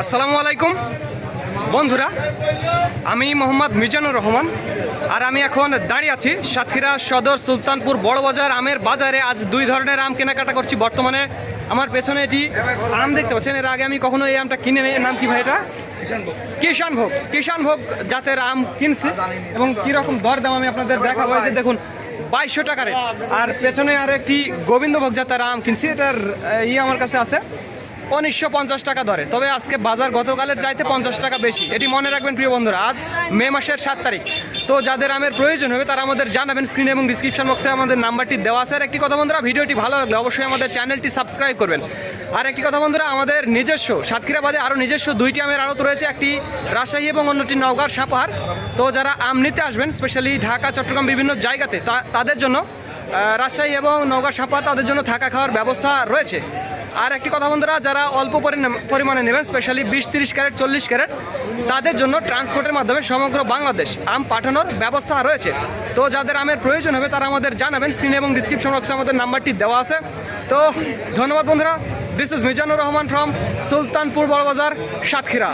আসসালামু আলাইকুম। বন্ধুরা আমি মোহাম্মদ মিজানুর রহমান আর আমি এখন দাঁড়িয়ে আছি সাতক্ষীরা সদর সুলতানপুর বড়বাজার আমের বাজারে। আজ দুই ধরনের আম কেনাকাটা করছি বর্তমানে। আমার পেছনে এটি আম দেখতে পাচ্ছেন। এর আগে আমি কখনো এই আমটা কিনে নেই। নাম কি ভাই এটা? কিষান ভোগ। কিষান ভোগ জাতের আম কিনছি এবং কীরকম দরদাম আমি আপনাদের দেখাবো। যে দেখুন বাইশশো টাকার আর পেছনে আর একটি গোবিন্দভোগ জাতের আম কিনছি। এটার আহ, ই আমার কাছে আছে। উনিশশো পঞ্চাশ টাকা ধরে তবে আজকে বাজার গতকালের চাইতে পঞ্চাশ টাকা বেশি। এটি মনে রাখবেন প্রিয় বন্ধুরা, আজ মে মাসের সাত তারিখ। তো যাদের আমের প্রয়োজন হবে, তারা আমাদের জানাবেন স্ক্রিন এবং ডিসক্রিপশন বক্সে আমাদের নাম্বারটি দেওয়া আছে। আর একটি কথা বন্ধুরা, ভিডিওটি ভালো লাগলে অবশ্যই আমাদের চ্যানেলটি সাবস্ক্রাইব করবেন। আর একটি কথা বন্ধুরা, আমাদের নিজস্ব সাতক্ষীরা বাদে আরও নিজস্ব দুইটি আমের আড়ত রয়েছে, একটি রাজশাহী এবং অন্যটি নওগাঁর সাপাহার। তো যারা আম নিতে আসবেন স্পেশালি ঢাকা, চট্টগ্রাম, বিভিন্ন জায়গাতে তাদের জন্য রাজশাহী এবং নওগাঁ সাপা তাদের জন্য থাকা খাওয়ার ব্যবস্থা রয়েছে। আর একটি কথা বন্ধুরা, যারা অল্প পরিমাণে নেবেন স্পেশালি বিশ, তিরিশ ক্যারেট, চল্লিশ ক্যারেট, তাদের জন্য ট্রান্সপোর্টের মাধ্যমে সমগ্র বাংলাদেশ আম পাঠানোর ব্যবস্থা রয়েছে। তো যাদের আমের প্রয়োজন হবে, তারা আমাদের জানাবেন। স্ক্রিনে এবং ডিসক্রিপশন বক্সে আমাদের নাম্বারটি দেওয়া আছে। তো ধন্যবাদ বন্ধুরা। This is Mizanur Rahman from Sultanpur Barabazar, Satkhira.